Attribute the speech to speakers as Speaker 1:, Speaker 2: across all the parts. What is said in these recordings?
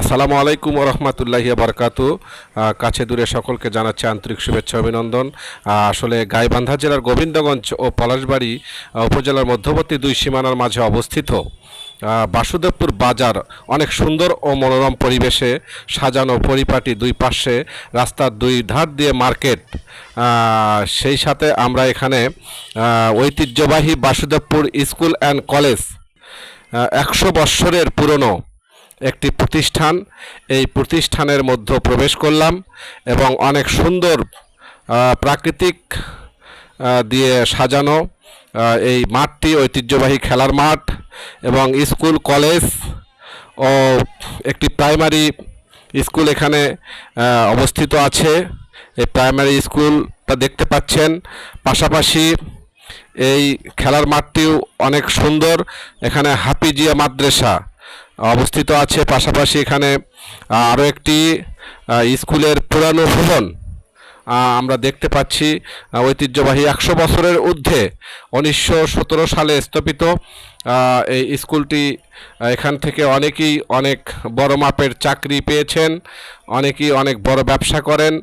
Speaker 1: আসসালামু আলাইকুম রহমতুল্লাহি বারকাতু কাছে দূরে সকলকে জানাচ্ছি আন্তরিক শুভেচ্ছা অভিনন্দন। আসলে গাইবান্ধা জেলার গোবিন্দগঞ্জ ও পলাশবাড়ি উপজেলার মধ্যবর্তী দুই সীমানার মাঝে অবস্থিত। বাসুদেবপুর বাজার অনেক সুন্দর ও মনোরম পরিবেশে সাজানো পরিপাটি দুই পাশে, রাস্তার দুই ধার দিয়ে মার্কেট। সেই সাথে আমরা এখানে ঐতিহ্যবাহী বাসুদেবপুর স্কুল অ্যান্ড কলেজ একশো বৎসরের পুরনো একটি প্রতিষ্ঠান। এই প্রতিষ্ঠানের মধ্যে প্রবেশ করলাম এবং অনেক সুন্দর প্রাকৃতিক দিয়ে সাজানো এই মাঠটি ঐতিহ্যবাহী খেলার মাঠ এবং স্কুল, কলেজ ও একটি প্রাইমারি স্কুল এখানে অবস্থিত আছে। এই প্রাইমারি স্কুলটা দেখতে পাচ্ছেন। পাশাপাশি এই খেলার মাঠটিও অনেক সুন্দর। এখানে হাফিজিয়া মাদ্রাসা অবস্থিত আছে পাশাপাশি এখানে আরও একটি স্কুলের পুরানো ভবন। আমরা দেখতে পাচ্ছি ঐতিহ্যবাহী একশো বছরের ঊর্ধ্বে উনিশশো সতেরো সালে স্থাপিত এই স্কুলটি এখান থেকে অনেকেই অনেক বড় মাপের চাকরি পেয়েছেন, অনেকেই অনেক বড় ব্যবসা করেন।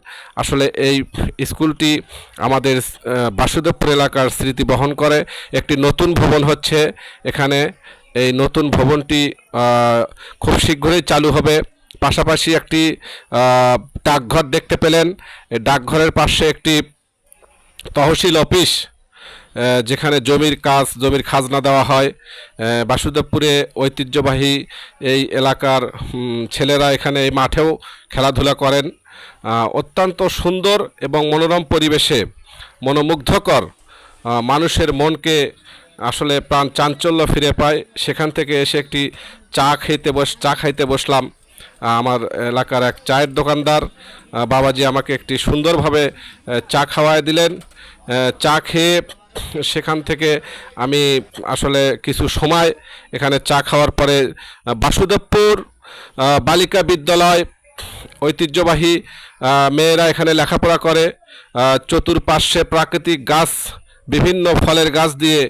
Speaker 1: আসলে এই স্কুলটি আমাদের বাসুদেবপুর এলাকার স্মৃতি বহন করে। একটি নতুন ভবন হচ্ছে এখানে এই নতুন ভবনটি খুব শীঘ্রই চালু হবে। পাশাপাশি একটি ডাকঘর দেখতে পেলেন। ডাকঘরের পাশে একটি তহসিল অফিস যেখানে জমির কাজ, জমির খাজনা দেওয়া হয়। বাসুদেবপুরে ঐতিহ্যবাহী এই এলাকার ছেলেরা এখানে এই মাঠেও খেলাধুলা করেন। অত্যন্ত সুন্দর এবং মনোরম পরিবেশে, মনোমুগ্ধকর মানুষের মনকে আসলে প্রাণ চাঞ্চল্য ফিরে পায়। সেখান থেকে এসে একটি চা খেতে বস চা খাইতে বসলাম। আমার এলাকার এক চায়ের দোকানদার বাবাজি আমাকে একটি সুন্দরভাবে চা খাওয়ায় দিলেন। চা খেয়ে সেখান থেকে আমি আসলে কিছু সময় এখানে চা খাওয়ার পরে বাসুদেবপুর বালিকা বিদ্যালয় ঐতিহ্যবাহী মেয়েরা এখানে লেখাপড়া করে। আহ, চতুর্পার্শ্বে প্রাকৃতিক গাছ বিভিন্ন ফলের গাছ দিয়ে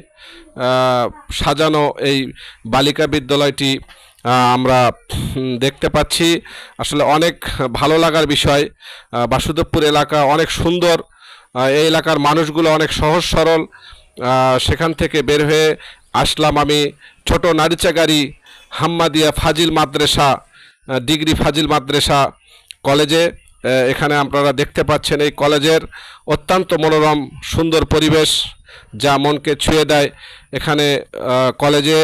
Speaker 1: সাজানো এই বালিকা বিদ্যালয়টি আমরা দেখতে পাচ্ছি। আসলে অনেক ভালো লাগার বিষয়। বাসুদেবপুর এলাকা অনেক সুন্দর। এই এলাকার মানুষগুলো অনেক সহজ সরল। সেখান থেকে বের হয়ে আসলাম আমি ছোট নারীচাগারি হাম্মাদিয়া ফাজিল মাদ্রাসা ডিগ্রি ফাজিল মাদ্রাসা কলেজে। এখানে আপনারা দেখতে পাচ্ছেন এই কলেজের অত্যন্ত মনোরম, সুন্দর পরিবেশ। যা মনকে ছুঁয়ে দেয়। এখানে কলেজে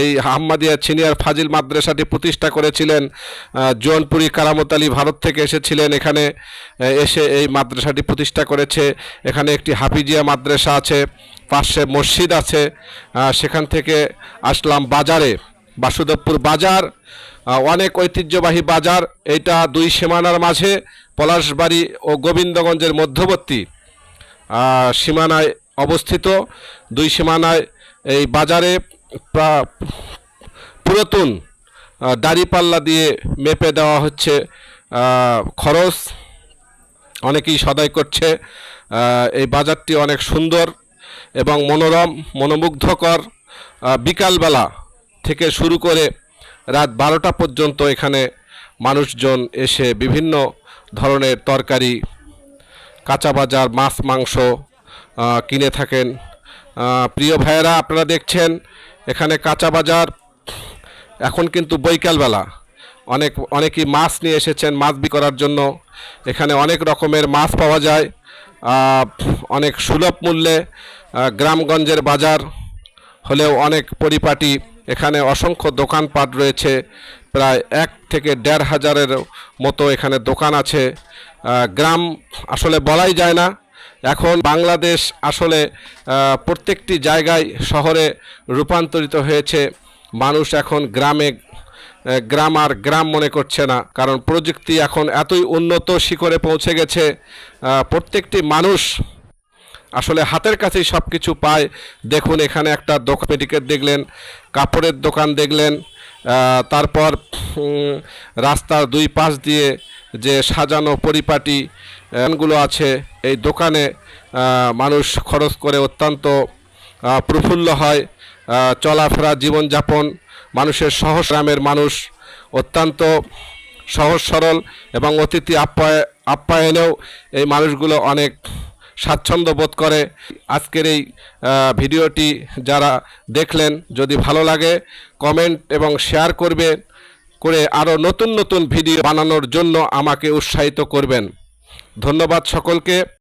Speaker 1: এই আহম্মাদিয়া সিনিয়র ফাজিল মাদ্রাসাটি প্রতিষ্ঠা করেছিলেন আহ, জোয়ানপুরি কারামত আলী ভারত থেকে এসেছিলেন। এখানে এসে এই মাদ্রাসাটি প্রতিষ্ঠা করেছে। এখানে একটি হাফিজিয়া মাদ্রাসা আছে পাশে মসজিদ আছে সেখান থেকে আসলাম বাজারে বাসুদেবপুর বাজার অনেক ঐতিহ্যবাহী বাজার। এটা দুই সীমানার মাঝে পলাশবাড়ি ও গোবিন্দগঞ্জের মধ্যবর্তী। সীমানায় অবস্থিত। দুই সীমানায় এই বাজারে প্রা- পুরাতন দাড়িপাল্লা দিয়ে মেপে দেওয়া হচ্ছে খরচ। অনেকেই সদাই করছে এই বাজারটি অনেক সুন্দর এবং মনোরম, মনোমুগ্ধকর। বিকালবেলা থেকে শুরু করে রাত বারোটা পর্যন্ত এখানে মানুষজন এসে বিভিন্ন ধরনের তরকারি, কাঁচা বাজার, মাছ, মাংস কিনে থাকেন। প্রিয় ভাইয়েরা, আপনারা দেখছেন এখানে কাঁচা বাজার। এখন কিন্তু বৈকালবেলা অনেক, অনেকেই মাছ নিয়ে এসেছেন মাছ বিক্রি করার জন্য। এখানে অনেক রকমের মাছ পাওয়া যায়। অনেক সুলভ মূল্যে গ্রামগঞ্জের বাজার হলেও অনেক পরিপাটি। এখানে অসংখ্য দোকানপাট রয়েছে। প্রায় এক থেকে দেড় হাজারের মতো এখানে দোকান আছে। গ্রাম আসলে বলাই যায় না। এখন বাংলাদেশ আসলে প্রত্যেকটি জায়গায় শহরে রূপান্তরিত হয়েছে। মানুষ এখন গ্রামে গ্রাম আর গ্রাম মনে করছে না, কারণ প্রযুক্তি এখন এতই উন্নত শিখরে পৌঁছে গেছে প্রত্যেকটি মানুষ আসলে হাতের কাছেই সব কিছু পায়। দেখুন, এখানে একটা দোকান পেটিকেট দেখলেন, কাপড়ের দোকান দেখলেন তারপর রাস্তার দুই পাশ দিয়ে যে সাজানো পরিপাটি গুলো আছে। এই দোকানে মানুষ খরচ করে অত্যন্ত প্রফুল্ল হয়। চলাফেরা, জীবনযাপন, মানুষের সহজ গ্রামের মানুষ অত্যন্ত সহজ সরল এবং অতিথি আপ্যায়, আপ্যায়নেও এই মানুষগুলো অনেক স্বাচ্ছন্দ্য বোধ করে। আজকের এই ভিডিওটি যারা দেখলেন, যদি ভালো লাগে, কমেন্ট এবং শেয়ার করবে, করে আরও নতুন নতুন ভিডিও বানানোর জন্য আমাকে উৎসাহিত করবেন। ধন্যবাদ সকলকে।